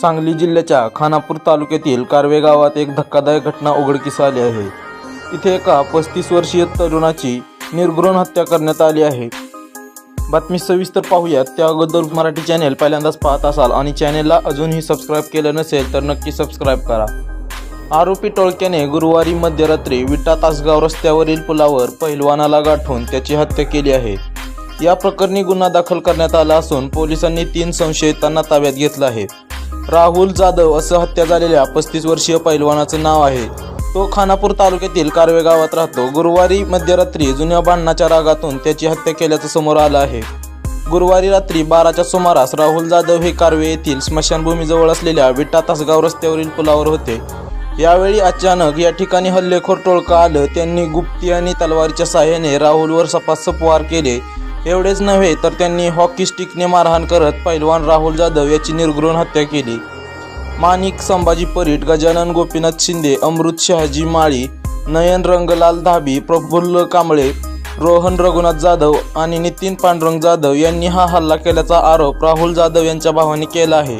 सांगली जिल्ह्याच्या खानापूर तालुक्यातील कारवे गावात एक धक्कादायक घटना उघडकीस आली आहे. इथे एका पस्तीस वर्षीय तरुणाची निर्घृण हत्या करण्यात आली आहे. बातमी सविस्तर पाहूयात. त्या अगोदर मराठी चॅनेल पहिल्यांदाच पाहत असाल आणि चॅनेलला अजूनही सबस्क्राईब केलं नसेल तर नक्की सबस्क्राईब करा. आरोपी टोळक्याने गुरुवारी मध्यरात्री विटा तासगाव रस्त्यावरील पुलावर पहिलवानाला गाठून त्याची हत्या केली आहे. या प्रकरणी गुन्हा दाखल करण्यात आला असून पोलिसांनी तीन संशयितांना ताब्यात घेतला आहे. राहुल जाधव असं हत्या झालेल्या पस्तीस वर्षीय पैलवानाचं नाव आहे. तो खानापूर तालुक्यातील कारवे गावात राहतो. गुरुवारी मध्यरात्री जुन्या भांडणाच्या रागातून त्याची हत्या केल्याचं समोर आलं आहे. गुरुवारी रात्री बाराच्या सुमारास राहुल जाधव हे कारवे येथील स्मशानभूमीजवळ असलेल्या विटा तासगाव रस्त्यावरील पुलावर होते. यावेळी अचानक या ठिकाणी हल्लेखोर टोळकं आलं. त्यांनी गुप्ती आणि तलवारीच्या साह्याने राहुलवर सपासप वार केले. एवढेच नव्हे तर त्यांनी हॉकी स्टिकने मारहाण करत पैलवान राहुल जाधव याची निर्घृण हत्या केली. माणिक संभाजी परीट गजानन गोपीनाथ शिंदे अमृत शहाजी माळी नयन रंगलाल धाबी प्रफुल्ल कांबळे रोहन रघुनाथ जाधव आणि नितीन पांडुरंग जाधव यांनी हा हल्ला केल्याचा आरोप राहुल जाधव यांच्या भावाने केला आहे.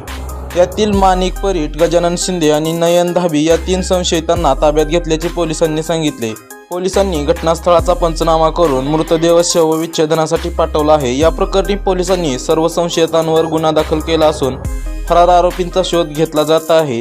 यातील माणिक परीट गजानन शिंदे आणि नयन धाबी या तीन संशयितांना ताब्यात घेतल्याचे पोलिसांनी सांगितले. पोलिसांनी घटनास्थळाचा पंचनामा करून मृतदेह शवविच्छेदनासाठी पाठवला आहे. या प्रकरणी पोलिसांनी सर्व संशयितांवर गुन्हा दाखल केला असून फरार आरोपींचा शोध घेतला जात आहे.